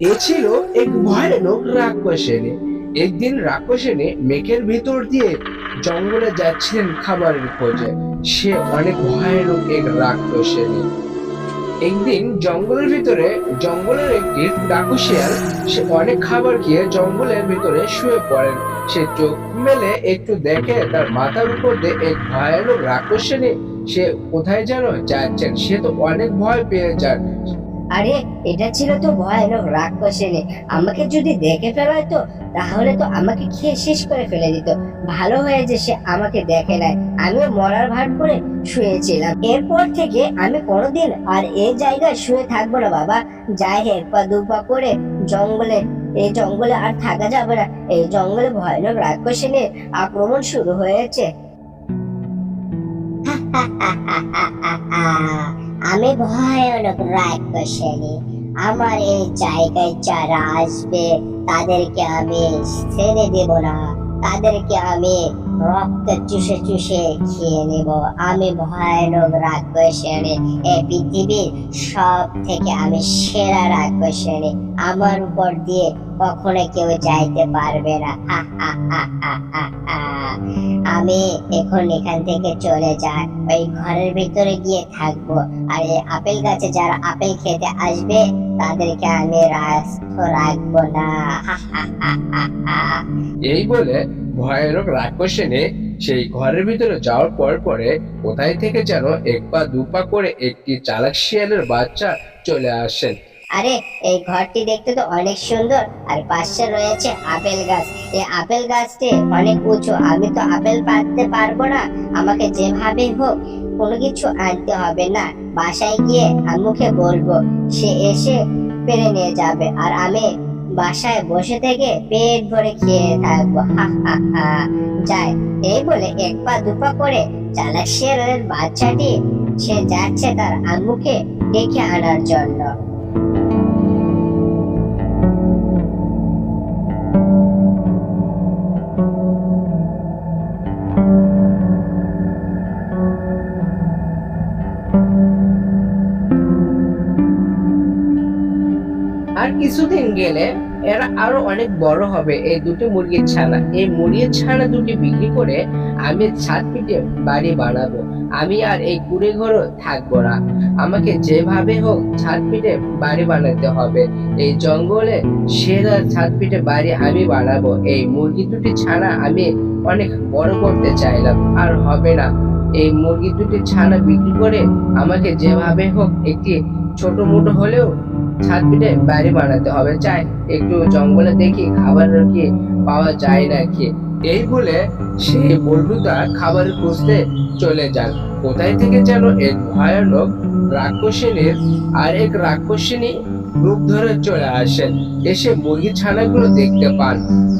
এ ছিল এক একদিন মেঘের ভিতর দিয়ে জঙ্গলে যাচ্ছিলেন খাবারের খোঁজে। সে অনেক এক একদিন জঙ্গলের ভিতরে, জঙ্গলের একটি ডাকু সে অনেক খাবার খেয়ে জঙ্গলের ভিতরে শুয়ে পড়েন। সে চোখ মেলে একটু দেখে তার মাথার উপর দিয়ে এক ভয়ানক রাক্ষসেনী সে কোথায় যেন যাচ্ছেন। সে তো অনেক ভয় পেয়ে যান। আরে এটা ছিল তো ভয়ানক রাক্ষসেনী আমাকে যদি দেখে ফেলায় তো তাহলে তো আমাকে খেয়ে শেষ করে ফেলে দিত। ভালো হয়ে যে সে আমাকে দেখে নাই। আমিও মরার ভান করে শুয়েছিলাম। এরপর থেকে আমি কোনোদিন আর এই জায়গায় শুয়ে থাকব না বাবা। যাই এক পা দু পা করে জঙ্গলে এই জঙ্গলে আর থাকা যাবে না। এই জঙ্গলে ভয়ানক রাক্ষসেনীর আক্রমণ শুরু হয়েছে। আমি ভয়ানক বসেনি আমার এই জায়গায় যারা আসবে, তাদেরকে আমি ছেড়ে দেব না। তাদেরকে আমি রক্ত চুষে চুষে খেয়ে নেব। আমি ভয়ানক রাক্ষসেনী এই পৃথিবীর সব থেকে আমি সেরা রাক্ষসেনী আমার উপর দিয়ে কখনো কেউ যাইতে পারবে না। আমি এখন এখান থেকে চলে যাই। ওই ঘরের ভিতরে গিয়ে থাকব। আর এই আপেল গাছে যারা আপেল খেতে আসবে, তাদেরকে আমি রাখব না। এই বলে ভয়ানক রাক্ষসেনে সেই ঘরের ভিতরে যাওয়ার পর পরে কোথায় থেকে যেন এক পা, দু পা করে একটি চালাক শিয়ালের বাচ্চা চলে আসেন। আরে, এই ঘরটি দেখতে তো অনেক সুন্দর। আর পাশে রয়েছে আপেল গাছ। এই আপেল গাছটি অনেক উঁচু। আমি তো আপেল পাড়তে পারব না। আমাকে যেভাবে হোক, কোনো কিছু আনতে হবে না। বাসায় গিয়ে আম্মুকে বলব, সে এসে পেরে নিয়ে যাবে। আর আমি বাসায় বসে থেকে পেট ভরে খেয়ে থাকব। যায় এই বলে এক পা দুপা করে চালাক শিয়ালের বাচ্চাটি, সে যাচ্ছে তার আঙ্গুকে ডেকে আনার জন্য। কিছুদিন গেলে এরা আরও অনেক বড় হবে। এই দুটো মুরগির ছানা। এই মুরগির ছানা দুটি বিক্রি করে আমি ছাদ পিঠে বাড়ি বানাবো। আমি আর এই কুড়ে ঘরও থাকব না। আমাকে যেভাবে হোক ছাদ পিঠে বাড়ি বানাতে হবে। এই জঙ্গলে সেরা ছাদ পিঠে বাড়ি আমি বানাবো। এই মুরগি দুটি ছানা আমি অনেক বড় করতে চাইলাম। আর হবে না। এই মুরগি দুটি ছানা বিক্রি করে আমাকে যেভাবে হোক একটি ছোট মোটো হলেও ছাদ পিঠে বাড়ি বানাতে হবে। চাই একটু জঙ্গলে দেখি খাবার কি পাওয়া যায় নাকি। এই বলে সেই বল্টুদা খাবার খুঁজতে চলে যান কোথায় থেকে যেন এক ভয়ানক রাক্ষসিনীর আর এক রাক্ষসিনী রূপ ধরে চলে আসেন এসে মুরগির ছানাগুলো দেখতে পান।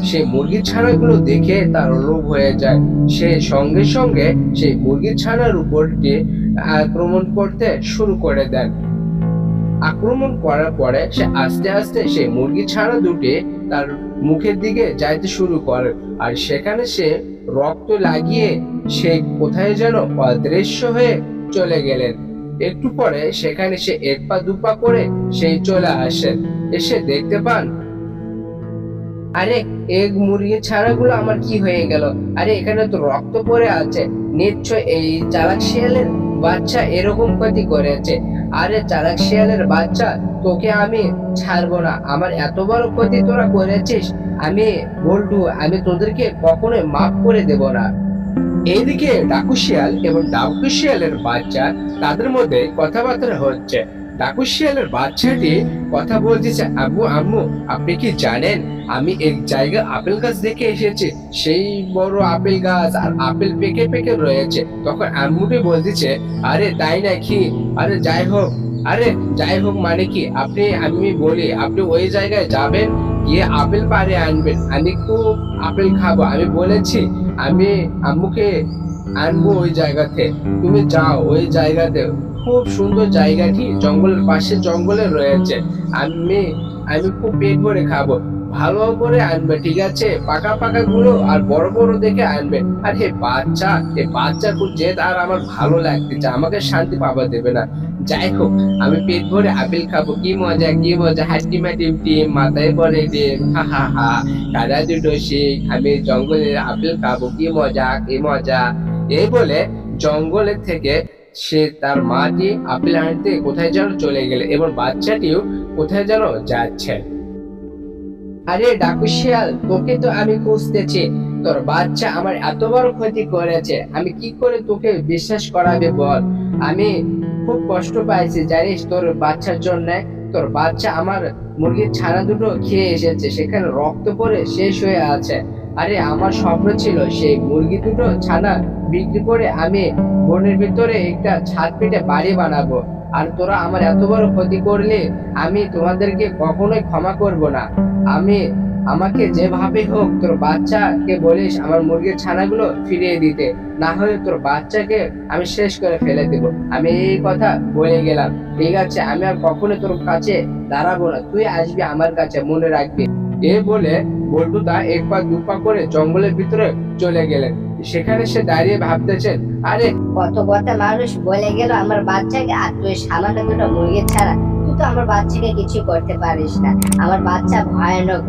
সে মুরগির ছানাগুলো দেখে তার লোভ হয়ে যায়। সে সঙ্গে সঙ্গে সেই মুরগির ছানার উপরটি আক্রমণ করতে শুরু করে দেন। আক্রমণ করার পরে সে আস্তে আস্তে সে মুরগি ছাড়া দুটি তার মুখের দিকে যাইতে শুরু করে। আর সেখানে সে রক্ত লাগিয়ে সে কোথায় যেন অদৃশ্য হয়ে চলে গেলেন। একটু পরে সেখানে সে এক পা দু পা করে সেই চলে আসেন। এসে দেখতে পান, আরে, এক মুরগি ছাড়াগুলো আমার কি হয়ে গেল? আরে, এখানে তো রক্ত পড়ে আছে। নিশ্চয় এই চালাক শিয়ালের বাচ্চা এরকম ক্ষতি করেছে। আরে চালাক শিয়ালের বাচ্চা, তোকে আমি ছাড়বো না। আমার এত বড় ক্ষতি তোরা করেছিস, আমি বল্টু, আমি তোদেরকে কখনোই মাফ করে দেব না। এইদিকে ডাকু শিয়াল এবং ডাকু শিয়ালের বাচ্চা তাদের মধ্যে কথাবার্তা হচ্ছে। ডাকু শিয়ালের বাচ্চাটি কথা বলতেছে আব্বু আম্মু, আপনি কি জানেন? আমি এক জায়গায় আপেল গাছ দেখে এসেছি। সেই বড় আপেল গাছ আর আপেল পেকে পেকে রয়েছে। তখন আম্মুটি বলতেছে, আরে, তাই নাকি? আরে, যাই হোক, আরে, যাই হোক মানে কি? আপনি, আমি বলি, আপনি ওই জায়গায় যাবেন, গিয়ে আপেল পাড়ে আনবেন। আমি খুব আপেল খাব। আমি বলেছি, আমি আম্মুকে আনব ওই জায়গাতে। তুমি যাও ওই জায়গাতে। খুব সুন্দর জায়গাটি জঙ্গলের পাশে জঙ্গলে রয়েছে। আমি আমি খুব পেট ভরে খাব। ভালো করে আনবে, ঠিক আছে? পাকা পাকা গুলো আর বড় বড় দেখে আনবে। আর হে বাচ্চা এ বাচ্চা, খুব জেদ আর আমার ভালো লাগতেছে। আমাকে শান্তি পাবা দেবে না। যাই হোক, আমি পেট ভরে আপেল খাব। কি মজা কি মজা। হাসি মাটি ডিম মাথায় পরে ডিম হা হা হা। কাদা দুটো শিখ, আমি জঙ্গলের আপেল খাব। কি মজা কি মজা। এই বলে জঙ্গলের থেকে সে তার মাটি আপেল আনতে কোথায় যেন চলে গেলে এবং বাচ্চাটিও কোথায় যেন যাচ্ছে? আরে ডাকু শিয়াল, তোকে তো আমি খুঁজতেছি। তোর বাচ্চা আমার এত বড় ক্ষতি করেছে। আমি কি করে তোকে বিশ্বাস করাবে বল? আমি খুব কষ্ট পাইছি, জানিস তোর বাচ্চার জন্য। তোর বাচ্চা আমার মুরগির ছানা দুটো খেয়ে এসেছে, সেখানে রক্ত পরে শেষ হয়ে আছে। আরে, আমার স্বপ্ন ছিল সেই মুরগি দুটো ছানা বিক্রি করে আমি বনের ভিতরে একটা ছাদ পেটে বাড়ি বানাবো। আর তোরা আমার এত বড় ক্ষতি করলে আমি তোমাদেরকে কখনোই ক্ষমা করব না। আমি, আমাকে যেভাবে হোক তোর বাচ্চাকে বলিস আমার মুরগির ছানাগুলো ফিরিয়ে দিতে। না হলে তোর বাচ্চাকে আমি শেষ করে ফেলে দেব। আমি এই কথা বলে গেলাম। ঠিক আছে, আমি আর কখনো তোর কাছে দাঁড়াবো না। তুই আসবি আমার কাছে, মনে রাখবি। এ বলে বল্টুদা এক পা দু পা করে জঙ্গলের ভিতরে চলে গেলেন। সেখানে সে দাঁড়িয়ে ভাবতেছেন, আরে, কত কথা মানুষ বলে গেল আমার বাচ্চাকে, আর তুই সামান্য দুটো মুরগি ছাড়া, তুই তো আমার বাচ্চাকে কিছু করতে পারিস না। আমার বাচ্চা ভয়ানক।